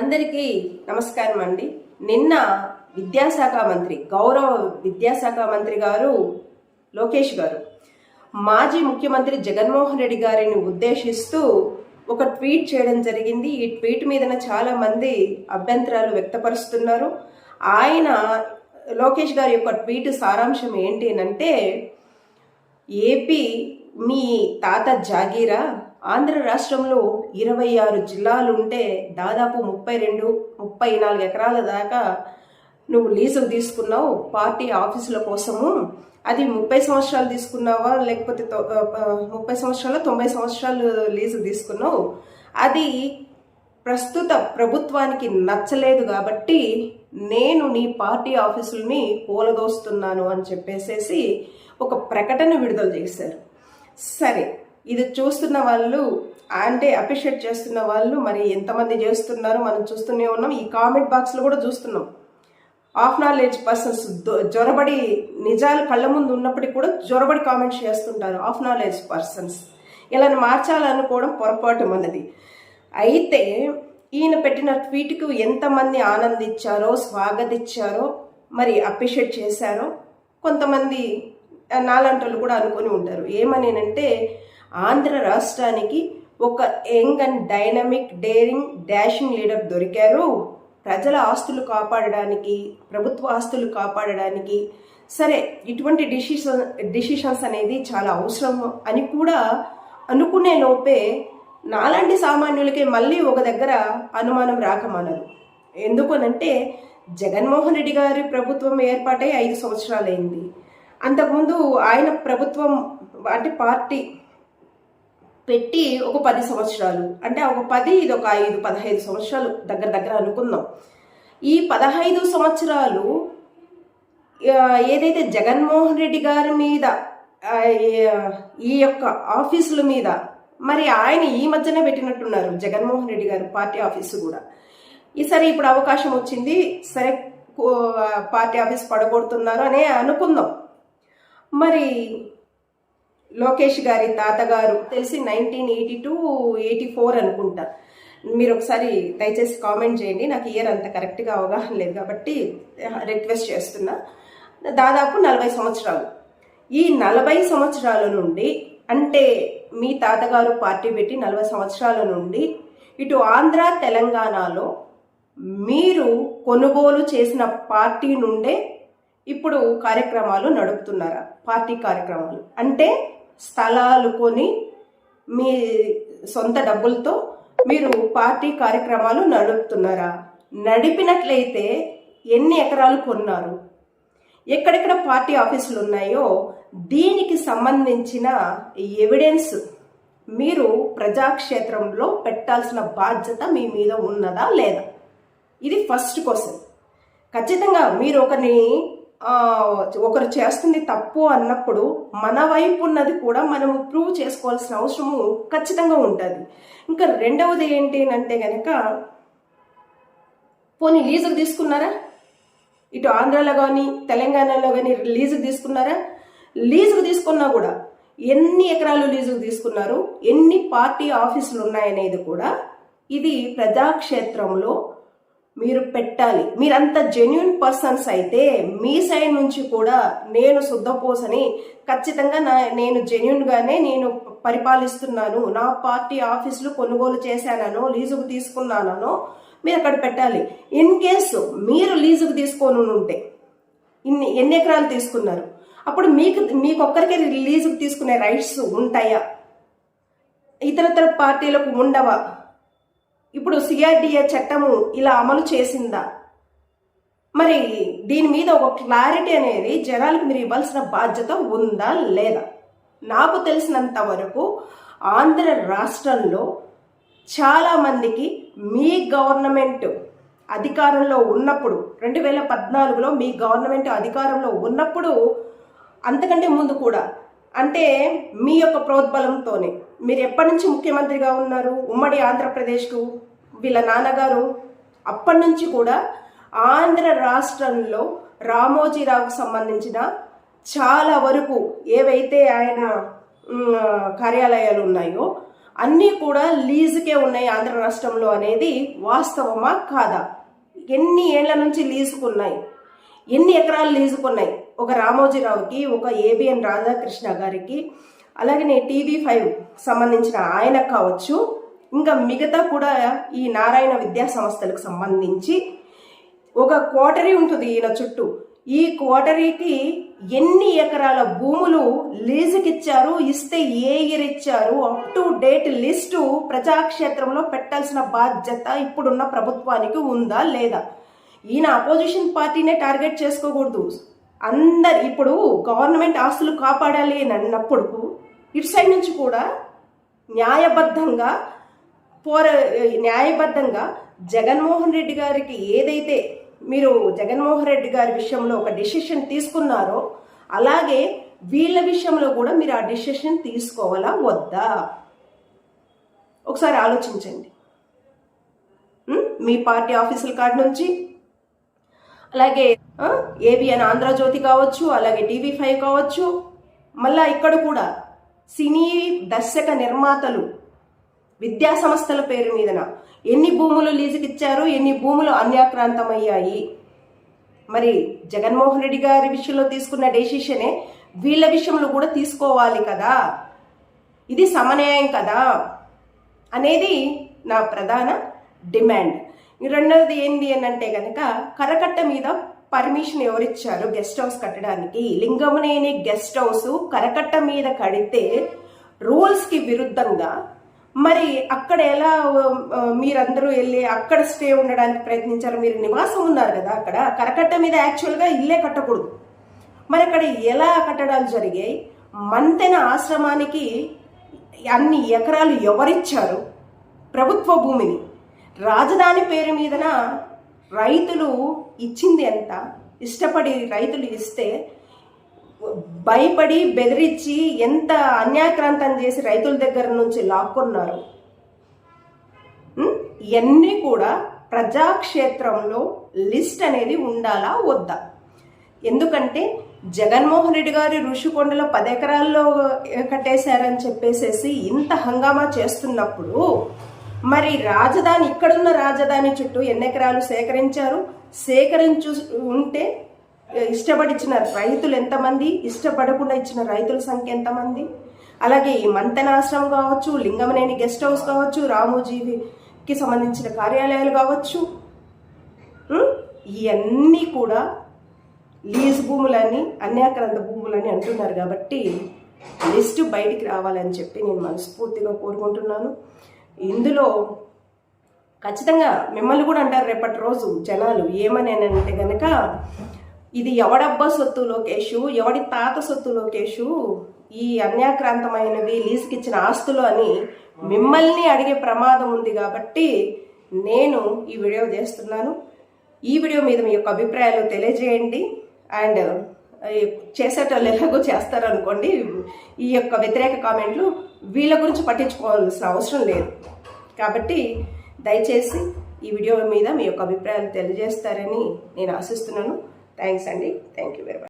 అందరికీ నమస్కారం అండి. నిన్న విద్యాశాఖ మంత్రి గౌరవ విద్యాశాఖ మంత్రి గారు లోకేష్ గారు మాజీ ముఖ్యమంత్రి జగన్మోహన్ రెడ్డి గారిని ఉద్దేశిస్తూ ఒక ట్వీట్ చేయడం జరిగింది. ఈ ట్వీట్ మీదన చాలా మంది అభ్యంతరాలు వ్యక్తపరుస్తున్నారు. ఆయన లోకేష్ గారి యొక్క ట్వీట్ సారాంశం ఏంటి అంటే ఏపీ మీ తాత జాగీరా? ఆంధ్ర రాష్ట్రంలో ఇరవై ఆరు జిల్లాలు ఉంటే దాదాపు ముప్పై రెండు ముప్పై నాలుగు ఎకరాల దాకా నువ్వు లీజుకు తీసుకున్నావు పార్టీ ఆఫీసుల కోసము. అది ముప్పై సంవత్సరాలు తీసుకున్నావా లేకపోతే తొ- ముప్పై సంవత్సరాలు తొంభై సంవత్సరాలు లీజు తీసుకున్నావు? అది ప్రస్తుత ప్రభుత్వానికి నచ్చలేదు కాబట్టి నేను నీ పార్టీ ఆఫీసుల్ని కూలదోస్తున్నాను అని చెప్పేసేసి ఒక ప్రకటన విడుదల చేశారు. సరే ఇది చూస్తున్న వాళ్ళు అంటే అప్రిషియేట్ చేస్తున్న వాళ్ళు మరి ఎంతమంది చేస్తున్నారో మనం చూస్తూనే ఉన్నాం. ఈ కామెంట్ బాక్స్లో కూడా చూస్తున్నాం. ఆఫ్ నాలెడ్జ్ పర్సన్స్ జ్వరబడి నిజాలు కళ్ళ ముందు ఉన్నప్పటికీ కూడా జ్వరబడి కామెంట్స్ చేస్తుంటారు ఆఫ్ నాలెడ్జ్ పర్సన్స్ ఇలా మార్చాలనుకోవడం పొరపాటు మనది. అయితే ఈయన పెట్టిన ట్వీట్కు ఎంతమంది ఆనందించారో స్వాగతించారో మరి అప్రిషియేట్ చేశారో కొంతమంది నాలంటలు కూడా అనుకొని ఉంటారు. ఏమనేనంటే ఆంధ్ర రాష్ట్రానికి ఒక young and dynamic daring dashing leader దొరికారు. ప్రజల ఆస్తులు కాపాడడానికి ప్రభుత్వ ఆస్తులు కాపాడడానికి సరే ఇటువంటి డిసిషన్ డిసిషన్స్ అనేది చాలా అవసరం అని కూడా అనుకునే లోపే నాలాంటి సామాన్యులకే మళ్ళీ ఒక దగ్గర అనుమానం రాకమానదు. ఎందుకనంటే జగన్మోహన్ రెడ్డి గారి ప్రభుత్వం ఏర్పాటై ఐదు సంవత్సరాలైంది. అంతకుముందు ఆయన ప్రభుత్వం అంటే పార్టీ పెట్టి ఒక పది సంవత్సరాలు. అంటే ఒక పది ఇది ఒక ఐదు పదహైదు సంవత్సరాలు దగ్గర దగ్గర అనుకుందాం. ఈ పదహైదు సంవత్సరాలు ఏదైతే జగన్మోహన్ రెడ్డి గారి మీద ఈ యొక్క ఆఫీసుల మీద మరి ఆయన ఈ మధ్యనే పెట్టినట్టున్నారు జగన్మోహన్ రెడ్డి గారు పార్టీ ఆఫీసు కూడా. ఈసారి ఇప్పుడు అవకాశం వచ్చింది సరే పార్టీ ఆఫీస్ పడగొడుతున్నారు అనే అనుకుందాం. మరి లోకేష్ గారి తాతగారు తెలిసి nineteen eighty two eighty four అనుకుంటా. మీరు ఒకసారి దయచేసి కామెంట్ చేయండి. నాకు ఇయర్ అంత కరెక్ట్గా అవగాహన లేదు కాబట్టి రిక్వెస్ట్ చేస్తున్నా. దాదాపు నలభై సంవత్సరాలు. ఈ నలభై సంవత్సరాల నుండి అంటే మీ తాతగారు పార్టీ పెట్టి నలభై సంవత్సరాల నుండి ఇటు ఆంధ్ర తెలంగాణలో మీరు కొనుగోలు చేసిన పార్టీ నుండే ఇప్పుడు కార్యక్రమాలు నడుపుతున్నారా? పార్టీ కార్యక్రమాలు. అంటే స్థలాలు కొని మీ సొంత డబ్బులతో మీరు పార్టీ కార్యక్రమాలు నడుపుతున్నారా? నడిపినట్లయితే ఎన్ని ఎకరాలు కొన్నారు? ఎక్కడెక్కడ పార్టీ ఆఫీసులు ఉన్నాయో దీనికి సంబంధించిన ఎవిడెన్స్ మీరు ప్రజాక్షేత్రంలో పెట్టాల్సిన బాధ్యత మీ మీద ఉన్నదా లేదా? ఇది ఫస్ట్ క్వశ్చన్. ఖచ్చితంగా మీరు ఒకరిని ఒకరు చేస్తుంది తప్పు అన్నప్పుడు మన వైపు ఉన్నది కూడా మనము ప్రూవ్ చేసుకోవాల్సిన అవసరము ఖచ్చితంగా ఉంటుంది. ఇంకా రెండవది ఏంటి అంటే కనుక పోనీ లీజుకు తీసుకున్నారా? ఇటు ఆంధ్రాలో కానీ తెలంగాణలో కానీ లీజుకు తీసుకున్నారా? లీజుకు తీసుకున్నా కూడా ఎన్ని ఎకరాలు లీజుకు తీసుకున్నారు? ఎన్ని పార్టీ ఆఫీసులు ఉన్నాయనేది కూడా ఇది ప్రజాక్షేత్రంలో మీరు పెట్టాలి. మీరంత జెన్యున్ పర్సన్స్ అయితే మీ సైడ్ నుంచి కూడా నేను శుద్ధపోసని ఖచ్చితంగా నా నేను జెన్యున్గానే నేను పరిపాలిస్తున్నాను. నా పార్టీ ఆఫీసులు కొనుగోలు చేశానో లీజుకు తీసుకున్నానో మీరు అక్కడ పెట్టాలి. ఇన్ కేసు మీరు లీజుకు తీసుకొని ఉంటే ఇన్ని ఎన్ని ఎకరాలు తీసుకున్నారు? అప్పుడు మీకు మీకొక్కరికి లీజుకు తీసుకునే రైట్స్ ఉంటాయా? ఇతరతర పార్టీలకు ఉండవా? ఇప్పుడు సిఆర్డిఏ చట్టము ఇలా అమలు చేసిందా? మరి దీని మీద ఒక క్లారిటీ అనేది జనాలకు మీరు ఇవ్వాల్సిన బాధ్యత ఉందా లేదా? నాకు తెలిసినంత వరకు ఆంధ్ర రాష్ట్రంలో చాలా మందికి మీ గవర్నమెంట్ అధికారంలో ఉన్నప్పుడు రెండు వేల పద్నాలుగులో మీ గవర్నమెంట్ అధికారంలో ఉన్నప్పుడు అంతకంటే ముందు కూడా అంటే మీ యొక్క ప్రోద్బలంతోనే. మీరు ఎప్పటి నుంచి ముఖ్యమంత్రిగా ఉన్నారు? ఉమ్మడి ఆంధ్రప్రదేశ్కు వీళ్ళ నాన్నగారు అప్పటి నుంచి కూడా ఆంధ్ర రాష్ట్రంలో రామోజీరావుకు సంబంధించిన చాలా వరకు ఏవైతే ఆయన కార్యాలయాలు ఉన్నాయో అన్నీ కూడా లీజుకే ఉన్నాయి ఆంధ్ర రాష్ట్రంలో అనేది వాస్తవమా కాదా? ఎన్ని ఏళ్ళ నుంచి లీజుకున్నాయి? ఎన్ని ఎకరాలు లీజుకున్నాయి? ఒక రామోజీరావుకి ఒక ఏబిఎన్ రాధాకృష్ణ గారికి అలాగే టీవీ ఫైవ్ సంబంధించిన ఆయన కావచ్చు. ఇంకా మిగతా కూడా ఈ నారాయణ విద్యా సంస్థలకు సంబంధించి ఒక కోటరీ ఉంటుంది ఈయన చుట్టూ. ఈ కోటరీకి ఎన్ని ఎకరాల భూములు లీజుకిచ్చారు ఇస్తే ఏ ఇయర్ ఇచ్చారు అప్ టు డేట్ లిస్టు ప్రజాక్షేత్రంలో పెట్టాల్సిన బాధ్యత ఇప్పుడున్న ప్రభుత్వానికి ఉందా లేదా? ఈయన అపోజిషన్ పార్టీనే టార్గెట్ చేసుకోకూడదు. అందరు ఇప్పుడు గవర్నమెంట్ ఆస్తులు కాపాడాలి అని అన్నప్పుడు ఇటు సైడ్ నుంచి కూడా న్యాయబద్ధంగా పోర న్యాయబద్ధంగా జగన్మోహన్ రెడ్డి గారికి ఏదైతే మీరు జగన్మోహన్ రెడ్డి గారి విషయంలో ఒక డిసిషన్ తీసుకున్నారో అలాగే వీళ్ళ విషయంలో కూడా మీరు ఆ డిసిషన్ తీసుకోవాలా వద్దా? ఒకసారి ఆలోచించండి. మీ పార్టీ ఆఫీసుల కాడ నుంచి అలాగే ఏబిఎన్ ఆంధ్రజ్యోతి కావచ్చు అలాగే టీవీ ఫైవ్ కావచ్చు మళ్ళా ఇక్కడ కూడా సినీ దర్శక నిర్మాతలు విద్యా సంస్థల పేరు మీదన ఎన్ని భూములు లీజుకి ఇచ్చారు ఎన్ని భూములు అన్యాక్రాంతమయ్యాయి. మరి జగన్మోహన్ రెడ్డి గారి విషయంలో తీసుకున్న డెసిషనే వీళ్ళ విషయంలో కూడా తీసుకోవాలి కదా. ఇది సమన్యాయం కదా అనేది నా ప్రధాన డిమాండ్. రెండవది ఏంది అని అంటే కనుక కరకట్ట మీద పర్మిషన్ ఎవరిచ్చారు గెస్ట్ హౌస్ కట్టడానికి లింగమనేని గెస్ట్ హౌస్ కరకట్ట మీద కడితే రూల్స్కి విరుద్ధంగా మరి అక్కడ ఎలా మీరందరూ వెళ్ళి అక్కడ స్టే ఉండడానికి ప్రయత్నించారు? మీరు నివాసం ఉన్నారు కదా అక్కడ. కరకట్ట మీద యాక్చువల్గా ఇల్లే కట్టకూడదు. మరి అక్కడ ఎలా కట్టడాలు జరిగాయి? మంతెన ఆశ్రమానికి అన్ని ఎకరాలు ఎవరిచ్చారు? ప్రభుత్వ భూమిని. రాజధాని పేరు మీదన రైతులు ఇచ్చింది ఎంత? ఇష్టపడి రైతులు ఇస్తే భయపడి బెదిరించి ఎంత అన్యాక్రాంతం చేసి రైతుల దగ్గర నుంచి లాక్కున్నారు? ఇవన్నీ కూడా ప్రజాక్షేత్రంలో లిస్ట్ అనేది ఉండాలా వద్దా? ఎందుకంటే జగన్మోహన్ రెడ్డి గారి ఋషికొండలో పది ఎకరాల్లో కట్టేశారని చెప్పేసేసి ఇంత హంగామా చేస్తున్నప్పుడు మరి రాజధాని ఇక్కడున్న రాజధాని చుట్టూ ఎన్ని ఎకరాలు సేకరించారు? సేకరించు ఉంటే ఇష్టపడి ఇచ్చిన రైతులు ఎంతమంది? ఇష్టపడకుండా ఇచ్చిన రైతుల సంఖ్య ఎంతమంది? అలాగే ఈ మంతనాశ్రమం కావచ్చు లింగమనేని గెస్ట్ హౌస్ కావచ్చు రామోజీవికి సంబంధించిన కార్యాలయాలు కావచ్చు ఇవన్నీ కూడా లీజ్ భూములని అన్యాక్రాంత భూములని అంటున్నారు కాబట్టి లిస్టు బయటికి రావాలని చెప్పి నేను మనస్ఫూర్తిగా కోరుకుంటున్నాను. ఇందులో ఖచ్చితంగా మిమ్మల్ని కూడా అంటారు రేపటి రోజు జనాలు ఏమనేనంటే కనుక గనక ఇది ఎవడబ్బా సొత్తు లోకేషు ఎవడి తాత సొత్తు లోకేషు ఈ అన్యాక్రాంతమైనవి లీజుకి ఇచ్చిన ఆస్తులు అని మిమ్మల్ని అడిగే ప్రమాదం ఉంది కాబట్టి నేను ఈ వీడియో చేస్తున్నాను. ఈ వీడియో మీద మీ యొక్క అభిప్రాయాలు తెలియజేయండి. అండ్ చేసేటోళ్ళు ఎలాగో చేస్తారనుకోండి ఈ యొక్క వ్యతిరేక కామెంట్లు వీళ్ళ గురించి పట్టించుకోవాల్సిన అవసరం లేదు. కాబట్టి దయచేసి ఈ వీడియో మీద మీ యొక్క అభిప్రాయాలు తెలియజేస్తారని నేను ఆశిస్తున్నాను. థ్యాంక్స్ అండి. Thank you very much